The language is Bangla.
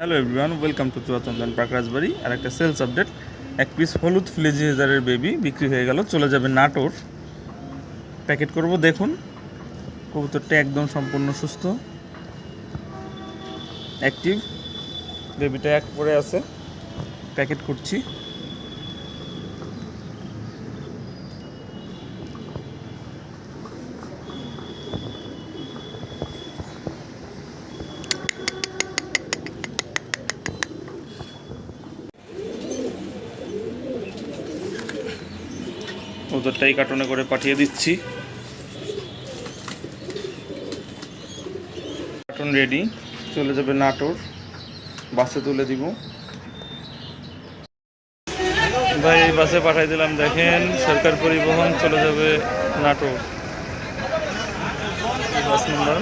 Hello everyone welcome to Chuachandan park Rajbari আর একটা সেলস আপডেট এক পিস হলুদ ফ্লেজি হেজারের বেবি বিক্রি হয়ে গেল, চলে যাবে নাটোর। প্যাকেট করব, দেখুন। কবুতরটা একদম সম্পূর্ণ সুস্থ। অ্যাক্টিভ বেবিটা এক পরে আছে। প্যাকেট করছি। ওদেরটাই কার্টনে করে পাঠিয়ে দিচ্ছি। কার্টন রেডি চলে যাবে নাটোর, বাসে তুলে দিব। ভাই, এই বাসে পাঠাই দিলাম, দেখেন, সরকার পরিবহন চলে যাবে নাটোর। Bus number